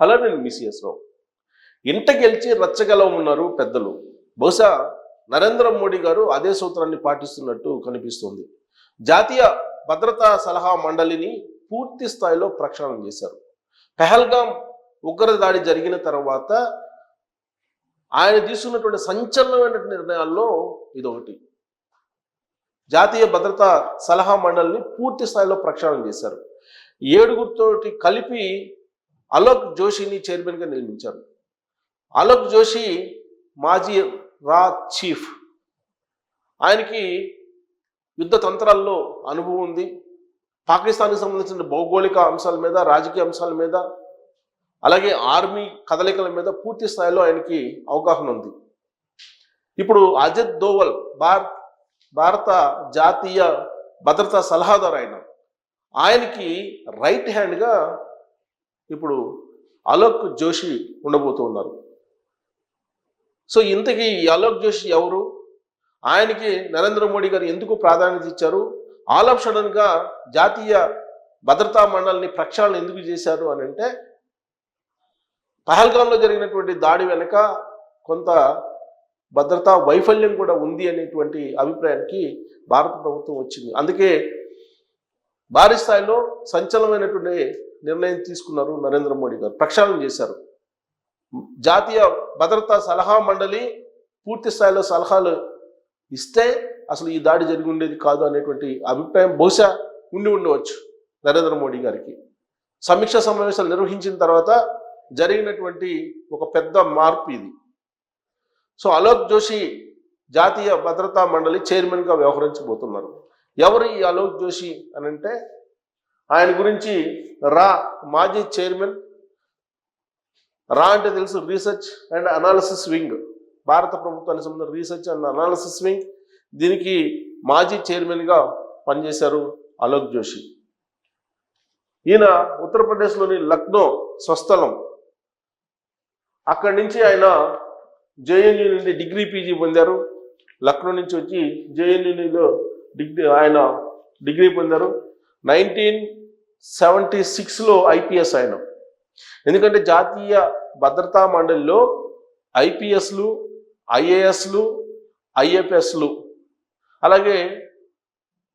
Hello నేను మిసిఎస్ రావు. ఇంట గెలిచి రచ్చగలవమున్నారు పెద్దలు. బహుశా నరేంద్ర మోడీ గారు అదే సూత్రాన్ని పాటిస్తున్నట్టు కనిపిస్తుంది. జాతీయ భద్రతా సలహా మండలిని పూర్తి స్థాయిలో ప్రక్షాళన చేశారు. పెహల్గాం ఉగ్ర దాడి జరిగిన తర్వాత ఆయన తీసుకున్నటువంటి సంచలనమైన నిర్ణయాల్లో ఇదొకటి. జాతీయ భద్రతా సలహా మండలిని పూర్తి స్థాయిలో ప్రక్షాళన చేశారు. ఏడుగురితోటి కలిపి అలోక్ జోషిని చైర్మన్గా నియమించారు. అలోక్ జోషి మాజీ రా చీఫ్ ఆయనకి యుద్ధ తంత్రాల్లో అనుభవం ఉంది. పాకిస్తాన్కి సంబంధించిన భౌగోళిక అంశాల మీద రాజకీయ అంశాల మీద అలాగే ఆర్మీ కదలికల మీద పూర్తి స్థాయిలో ఆయనకి అవగాహన ఉంది. ఇప్పుడు అజిత్ దోవల్ భారత్ భారత జాతీయ భద్రతా సలహాదారు ఆయన. ఆయనకి రైట్ హ్యాండ్గా ఇప్పుడు అలోక్ జోషి ఉండబోతూ ఉన్నారు. సో ఇంతకీ ఈ అలోక్ జోషి ఎవరు? ఆయనకి నరేంద్ర మోడీ గారు ఎందుకు ప్రాధాన్యత ఇచ్చారు? ఆల్ ఆఫ్ సడన్గా జాతీయ భద్రతా మండలిని ప్రక్షాళన ఎందుకు చేశారు అని అంటే పహల్గాంలో జరిగినటువంటి దాడి వెనుక కొంత భద్రతా వైఫల్యం కూడా ఉంది అనేటువంటి అభిప్రాయానికి భారత ప్రభుత్వం వచ్చింది. అందుకే భారీ స్థాయిలో సంచలనమైనటువంటి నిర్ణయం తీసుకున్నారు నరేంద్ర మోడీ గారు. ప్రక్షాళన చేశారు. జాతీయ భద్రతా సలహా మండలి పూర్తి స్థాయిలో సలహాలు ఇస్తే అసలు ఈ దాడి జరిగి ఉండేది కాదు అనేటువంటి అభిప్రాయం బహుశా ఉండి ఉండవచ్చు నరేంద్ర మోడీ గారికి. సమీక్ష సమావేశాలు నిర్వహించిన తర్వాత జరిగినటువంటి ఒక పెద్ద మార్పు ఇది. సో అలోక్ జోషి జాతీయ భద్రతా మండలి చైర్మన్గా వ్యవహరించబోతున్నారు. ఎవరు ఈ అలోక్ జోషి అని అంటే ఆయన గురించి రా మాజీ చైర్మన్ రా అంటే తెలుసు రీసెర్చ్ అండ్ అనాలిసిస్ వింగ్. భారత ప్రభుత్వానికి సంబంధించిన రీసెర్చ్ అండ్ అనాలిసిస్ వింగ్. దీనికి మాజీ చైర్మన్గా పనిచేశారు అలోక్ జోషి. ఈయన ఉత్తరప్రదేశ్లోని లక్నో స్వస్థలం. అక్కడి నుంచి ఆయన జేఎన్యూ నుండి డిగ్రీ పీజీ పొందారు. లక్నో నుంచి వచ్చి జేఎన్యూలో డిగ్రీ ఆయన డిగ్రీ పొందారు. నైన్టీన్ సెవెంటీ సిక్స్లో ఐపీఎస్ ఆయన ఎందుకంటే జాతీయ భద్రతా మండలిలో ఐపీఎస్లు ఐఏఎస్లు ఐఎఫ్ఎస్లు అలాగే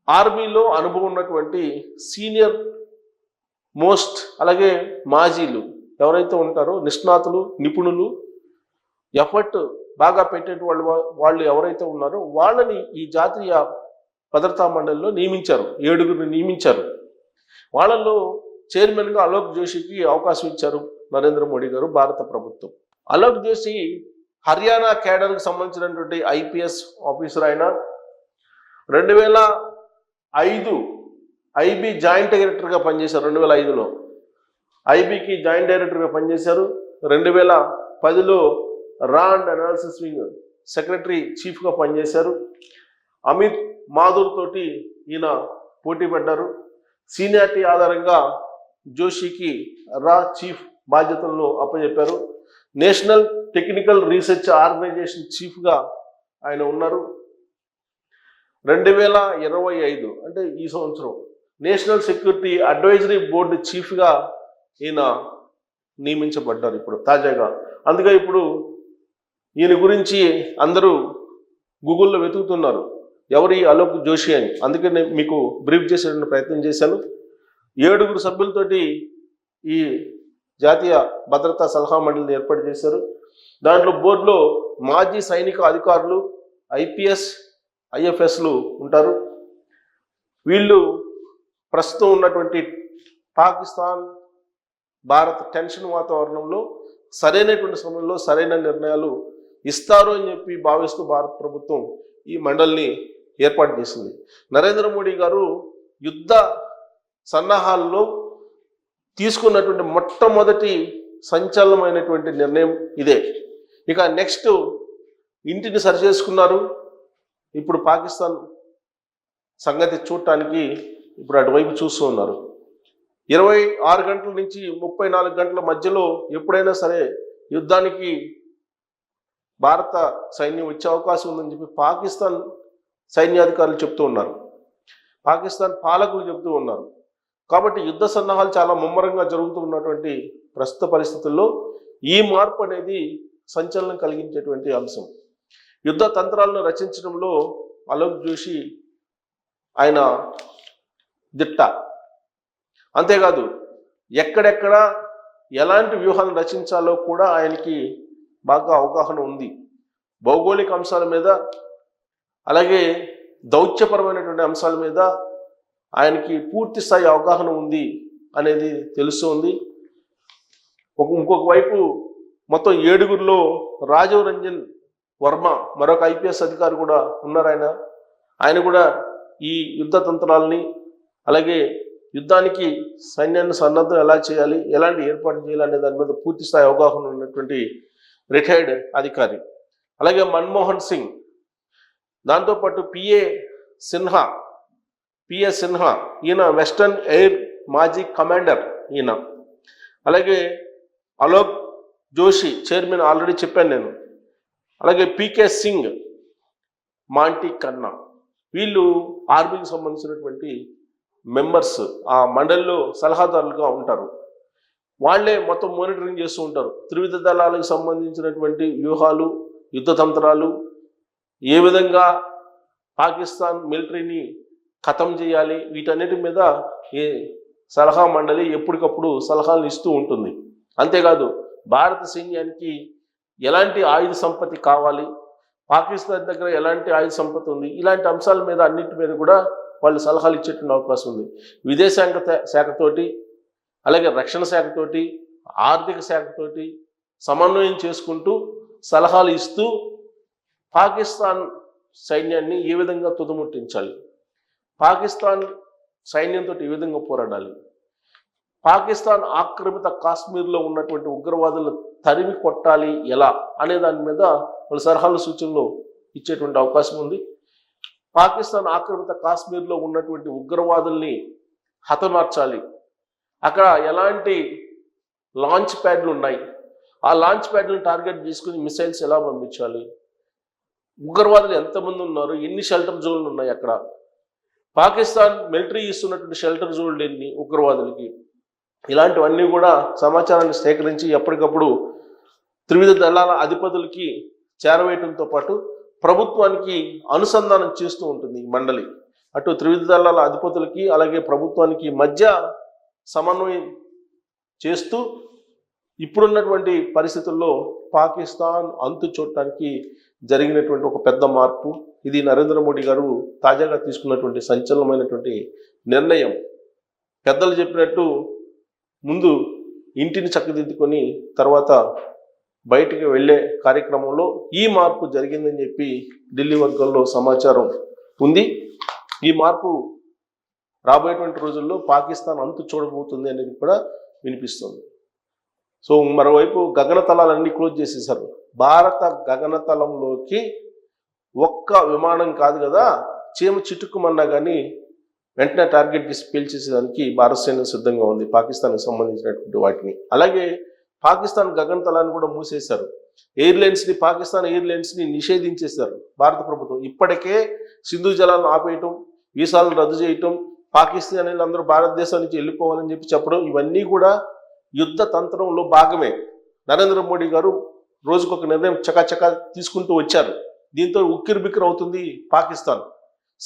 ఆర్మీలో అనుభవం ఉన్నటువంటి సీనియర్ మోస్ట్ అలాగే మాజీలు ఎవరైతే ఉంటారో నిష్ణాతులు నిపుణులు ఎఫర్ట్ బాగా పెట్టే వాళ్ళు వాళ్ళు ఎవరైతే ఉన్నారో వాళ్ళని ఈ జాతీయ భద్రతా మండలిలో నియమించారు. ఏడుగురిని నియమించారు. వాళ్ళల్లో చైర్మన్గా అలోక్ జోషికి అవకాశం ఇచ్చారు నరేంద్ర మోడీ గారు భారత ప్రభుత్వం. అలోక్ జోషి హర్యానా కేడర్కి సంబంధించినటువంటి ఐపీఎస్ ఆఫీసర్ ఆయన రెండు వేల ఐదు ఐబీ జాయింట్ డైరెక్టర్గా పనిచేశారు రెండు వేల ఐదులో. ఐబీకి జాయింట్ డైరెక్టర్గా పనిచేశారు. రెండు వేల పదిలో రా అండ్ అనాలిసిస్ వింగ్ సెక్రటరీ చీఫ్గా పనిచేశారు. అమిత్ మాధుర్ తోటి ఈయన పోటీ పడ్డారు. సీనియారిటీ ఆధారంగా జోషికి రా చీఫ్ బాధ్యతలను అప్పచెప్పారు నేషనల్ టెక్నికల్ రీసెర్చ్ ఆర్గనైజేషన్ చీఫ్గా ఆయన ఉన్నారు. రెండు వేల ఇరవై ఐదు అంటే ఈ సంవత్సరం నేషనల్ సెక్యూరిటీ అడ్వైజరీ బోర్డు చీఫ్గా ఈయన నియమించబడ్డారు ఇప్పుడు తాజాగా. అందుకే ఇప్పుడు ఈయన గురించి అందరూ గూగుల్లో వెతుకుతున్నారు. ఎవరి అలోక్ జోషి అని. అందుకే నేను మీకు బ్రీఫ్ చేసేటువంటి ప్రయత్నం చేశాను. ఏడుగురు సభ్యులతోటి ఈ జాతీయ భద్రతా సలహా మండలిని ఏర్పాటు చేశారు. దాంట్లో బోర్డులో మాజీ సైనిక అధికారులు ఐపీఎస్ ఐఎఫ్ఎస్లు ఉంటారు. వీళ్ళు ప్రస్తుతం ఉన్నటువంటి పాకిస్తాన్ భారత్ టెన్షన్ వాతావరణంలో సరైనటువంటి సమయంలో సరైన నిర్ణయాలు ఇస్తారు అని చెప్పి భావిస్తూ భారత ప్రభుత్వం ఈ మండలిని ఏర్పాటు చేసింది. నరేంద్ర మోడీ గారు యుద్ధ సన్నాహాల్లో తీసుకున్నటువంటి మొట్టమొదటి సంచలనమైనటువంటి నిర్ణయం ఇదే. ఇక నెక్స్ట్ ఇంటిని సరిచేసుకున్నారు. ఇప్పుడు పాకిస్తాన్ సంగతి చూడటానికి ఇప్పుడు అటువైపు చూస్తూ ఉన్నారు. ఇరవై ఆరు గంటల నుంచి ముప్పై నాలుగు గంటల మధ్యలో ఎప్పుడైనా సరే యుద్ధానికి భారత సైన్యం వచ్చే అవకాశం ఉందని చెప్పి పాకిస్తాన్ సైన్యాధికారులు చెప్తూ ఉన్నారు. పాకిస్తాన్ పాలకులు చెప్తూ ఉన్నారు. కాబట్టి యుద్ధ సన్నాహాలు చాలా ముమ్మరంగా జరుగుతూ ఉన్నటువంటి ప్రస్తుత పరిస్థితుల్లో ఈ మార్పు అనేది సంచలనం కలిగించేటువంటి అంశం. యుద్ధ తంత్రాలను రచించడంలో అలోక్ జోషి ఆయన దిట్ట. అంతేకాదు ఎక్కడెక్కడ ఎలాంటి వ్యూహాలను రచించాలో కూడా ఆయనకి బాగా అవగాహన ఉంది. భౌగోళిక అంశాల మీద అలాగే దౌత్యపరమైనటువంటి అంశాల మీద ఆయనకి పూర్తి స్థాయి అవగాహన ఉంది అనేది తెలుస్తుంది. ఒక ఇంకొక వైపు మొత్తం ఏడుగురిలో రాజీవ్ రంజన్ వర్మ మరొక ఐపీఎస్ అధికారి కూడా ఉన్నారు ఆయన. ఆయన కూడా ఈ యుద్ధ తంత్రాలని అలాగే యుద్ధానికి సైన్యాన్ని సన్నద్ధం ఎలా చేయాలి ఎలాంటి ఏర్పాటు చేయాలి అనే దాని మీద పూర్తి స్థాయి అవగాహన ఉన్నటువంటి రిటైర్డ్ అధికారి. అలాగే మన్మోహన్ సింగ్ దాంతోపాటు పిఏ సిన్హా పిఏ సిన్హా ఈయన వెస్టర్న్ ఎయిర్ మాజీ కమాండర్ ఈయన. అలాగే అలోక్ జోషి చైర్మన్ ఆల్రెడీ చెప్పాను నేను. అలాగే పీకే సింగ్ మాంటి కన్నా వీళ్ళు ఆర్మీకి సంబంధించినటువంటి మెంబర్స్ ఆ మండలిలో సలహాదారులుగా ఉంటారు. వాళ్ళే మొత్తం మానిటరింగ్ చేస్తూ ఉంటారు. త్రివిధ దళాలకు సంబంధించినటువంటి వ్యూహాలు యుద్ధ తంత్రాలు ఏ విధంగా పాకిస్తాన్ మిలిటరీని ఖతం చేయాలి? వీటన్నిటి మీద ఏ సలహా మండలి ఎప్పటికప్పుడు సలహాలు ఇస్తూ ఉంటుంది. అంతేకాదు భారత సైన్యానికి ఎలాంటి ఆయుధ సంపత్తి కావాలి? పాకిస్తాన్ దగ్గర ఎలాంటి ఆయుధ సంపత్తి ఉంది? ఇలాంటి అంశాల మీద అన్నిటి మీద కూడా వాళ్ళు సలహాలు ఇచ్చేటువంటి అవకాశం ఉంది. విదేశాంగ శాఖతోటి అలాగే రక్షణ శాఖతోటి ఆర్థిక శాఖతోటి సమన్వయం చేసుకుంటూ సలహాలు ఇస్తూ పాకిస్తాన్ సైన్యాన్ని ఏ విధంగా తుదముట్టించాలి? పాకిస్తాన్ సైన్యంతో ఏ విధంగా పోరాడాలి? పాకిస్తాన్ ఆక్రమిత కాశ్మీర్లో ఉన్నటువంటి ఉగ్రవాదులను తరిమి కొట్టాలి ఎలా? అనే దాని మీద వాళ్ళ సలహాలు సూచనలు ఇచ్చేటువంటి అవకాశం ఉంది. పాకిస్తాన్ ఆక్రమిత కాశ్మీర్లో ఉన్నటువంటి ఉగ్రవాదుల్ని హతమార్చాలి. అక్కడ ఎలాంటి లాంచ్ ప్యాడ్లు ఉన్నాయి? ఆ లాంచ్ ప్యాడ్లను టార్గెట్ చేసుకుని మిసైల్స్ ఎలా పంపించాలి? ఉగ్రవాదులు ఎంతమంది ఉన్నారు? ఎన్ని షెల్టర్ జోన్లు ఉన్నాయి అక్కడ? పాకిస్తాన్ మిలిటరీ ఇస్తున్నటువంటి షెల్టర్ జోన్లు ఎన్ని ఉగ్రవాదులకి? ఇలాంటివన్నీ కూడా సమాచారాన్ని సేకరించి ఎప్పటికప్పుడు త్రివిధ దళాల అధిపతులకి చేరవేయడంతో పాటు ప్రభుత్వానికి అనుసంధానం చేస్తూ ఉంటుంది ఈ మండలి. అటు త్రివిధ దళాల అధిపతులకి అలాగే ప్రభుత్వానికి మధ్య సమన్వయం చేస్తూ ఇప్పుడున్నటువంటి పరిస్థితుల్లో పాకిస్తాన్ అంతు చూడటానికి జరిగినటువంటి ఒక పెద్ద మార్పు. ఇది నరేంద్ర మోడీ గారు తాజాగా తీసుకున్నటువంటి సంచలనమైనటువంటి నిర్ణయం. పెద్దలు చెప్పినట్టు ముందు ఇంటిని చక్కదిద్దుకొని తర్వాత బయటికి వెళ్ళే కార్యక్రమంలో ఈ మార్పు జరిగిందని చెప్పి ఢిల్లీ వర్గాల్లో సమాచారం ఉంది. ఈ మార్పు రాబోయేటువంటి రోజుల్లో పాకిస్తాన్ అంతు చూడబోతుంది అనేది కూడా వినిపిస్తుంది. సో మరోవైపు గగనతలాలన్నీ క్లోజ్ చేసేసారు. భారత గగనతలంలోకి ఒక్క విమానం కాదు కదా చీమ చిట్టుకుమన్నా కానీ వెంటనే టార్గెట్ చేసి పేల్చేసేదానికి భారత సైన్యం సిద్ధంగా ఉంది పాకిస్తాన్కి సంబంధించినటువంటి వాటిని. అలాగే పాకిస్తాన్ గగనతలాన్ని కూడా మూసేశారు. ఎయిర్లైన్స్ని పాకిస్తాన్ ఎయిర్లైన్స్ని నిషేధించేశారు భారత ప్రభుత్వం. ఇప్పటికే సింధు జలాలను ఆపేయటం వీసాలను రద్దు చేయటం పాకిస్తాన్ అందరూ భారతదేశం నుంచి వెళ్ళిపోవాలని చెప్పి చెప్పడం ఇవన్నీ కూడా యుద్ధ తంత్రంలో భాగమే. నరేంద్ర మోడీ గారు రోజుకొక నిర్ణయం చకాచకా తీసుకుంటూ వచ్చారు. దీంతో ఉక్కిరి బిక్కిరి అవుతుంది పాకిస్తాన్.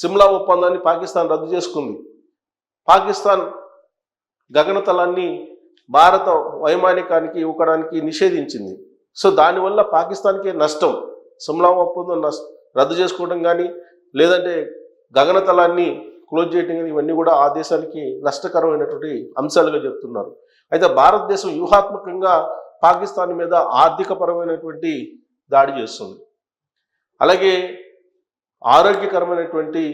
సిమ్లా ఒప్పందాన్ని పాకిస్తాన్ రద్దు చేసుకుంది. పాకిస్తాన్ గగనతలాన్ని భారత వైమానికానికి ఇవ్వడానికి నిషేధించింది. సో దానివల్ల పాకిస్తాన్కే నష్టం. సిమ్లా ఒప్పందం నష్ట రద్దు చేసుకోవడం కానీ లేదంటే గగనతలాన్ని క్లోజ్ చేయడం కానీ ఇవన్నీ కూడా ఆ దేశానికి నష్టకరమైనటువంటి అంశాలుగా చెప్తున్నారు. అయితే భారతదేశం వ్యూహాత్మకంగా పాకిస్తాన్ మీద ఆర్థికపరమైనటువంటి దాడి చేస్తుంది. అలాగే ఆరోగ్యకరమైనటువంటి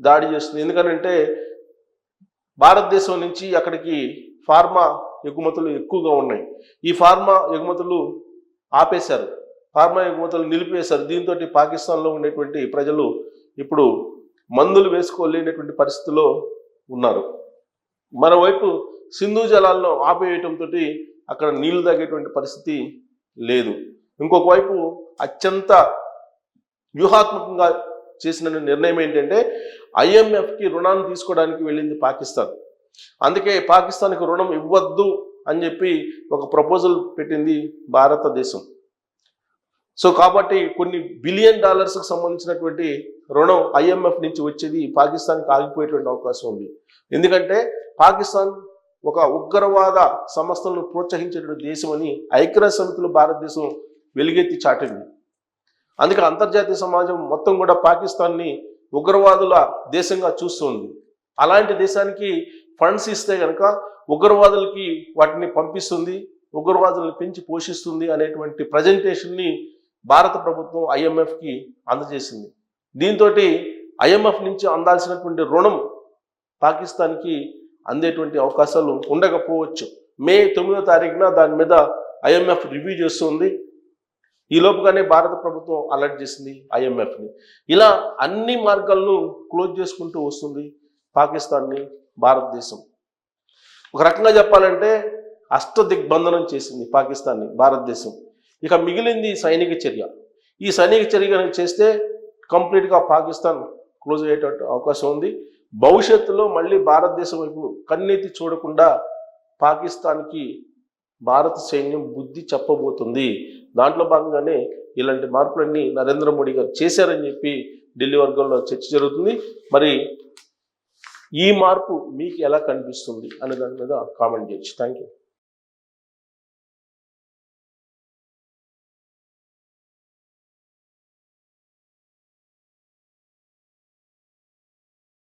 దాడి చేస్తుంది. ఎందుకనంటే భారతదేశం నుంచి అక్కడికి ఫార్మా ఎగుమతులు ఎక్కువగా ఉన్నాయి. ఈ ఫార్మా ఎగుమతులు ఆపేశారు. ఫార్మా ఎగుమతులు నిలిపివేశారు. దీంతో పాకిస్తాన్లో ఉండేటువంటి ప్రజలు ఇప్పుడు మందులు వేసుకోలేనటువంటి పరిస్థితిలో ఉన్నారు. మరోవైపు సింధు జలాల్లో ఆపేయటంతో అక్కడ నీళ్ళు తగ్గేటువంటి పరిస్థితి లేదు. ఇంకొక వైపు అత్యంత వ్యూహాత్మకంగా చేసిన నిర్ణయం ఏంటంటే ఐఎంఎఫ్కి రుణాన్ని తీసుకోవడానికి వెళ్ళింది పాకిస్తాన్. అందుకే పాకిస్తాన్కి రుణం ఇవ్వద్దు అని చెప్పి ఒక ప్రపోజల్ పెట్టింది భారతదేశం. సో కాబట్టి కొన్ని బిలియన్ డాలర్స్కి సంబంధించినటువంటి రుణం ఐఎంఎఫ్ నుంచి వచ్చేది పాకిస్తాన్కి ఆగిపోయేటువంటి అవకాశం ఉంది. ఎందుకంటే పాకిస్తాన్ ఒక ఉగ్రవాద సంస్థలను ప్రోత్సహించేటువంటి దేశం అని ఐక్యరాజ్య సమితిలో భారతదేశం వెలుగెత్తి చాటింది. అందుకే అంతర్జాతీయ సమాజం మొత్తం కూడా పాకిస్తాన్ని ఉగ్రవాదుల దేశంగా చూస్తుంది. అలాంటి దేశానికి ఫండ్స్ ఇస్తే కనుక ఉగ్రవాదులకి వాటిని పంపిస్తుంది ఉగ్రవాదులను పెంచి పోషిస్తుంది అనేటువంటి ప్రజెంటేషన్ని భారత ప్రభుత్వం ఐఎంఎఫ్కి అందజేసింది. దీంతో ఐఎంఎఫ్ నుంచి అందాల్సినటువంటి రుణం పాకిస్తాన్కి అందేటువంటి అవకాశాలు ఉండకపోవచ్చు. మే తొమ్మిదో తారీఖున దాని మీద ఐఎంఎఫ్ రివ్యూ చేస్తుంది. ఈ లోపుగానే భారత ప్రభుత్వం అలర్ట్ చేసింది ఐఎంఎఫ్ని. ఇలా అన్ని మార్గాలను క్లోజ్ చేసుకుంటూ వస్తుంది పాకిస్తాన్ని భారతదేశం. ఒక రకంగా చెప్పాలంటే అష్ట దిగ్బంధనం చేసింది పాకిస్తాన్ని భారతదేశం. ఇక మిగిలింది సైనిక చర్య. ఈ సైనిక చర్య చేస్తే కంప్లీట్గా పాకిస్తాన్ క్లోజ్ అయ్యేటట్టు అవకాశం ఉంది. భవిష్యత్తులో మళ్ళీ భారతదేశం వైపు కన్నెత్తి చూడకుండా పాకిస్తాన్కి భారత సైన్యం బుద్ధి చెప్పబోతుంది. దాంట్లో భాగంగానే ఇలాంటి మార్పులన్నీ నరేంద్ర మోడీ గారు చేశారని చెప్పి ఢిల్లీ వర్గంలో చర్చ జరుగుతుంది. మరి ఈ మార్పు మీకు ఎలా కనిపిస్తుంది అనే దాని మీద కామెంట్ చేయొచ్చు థ్యాంక్ యూ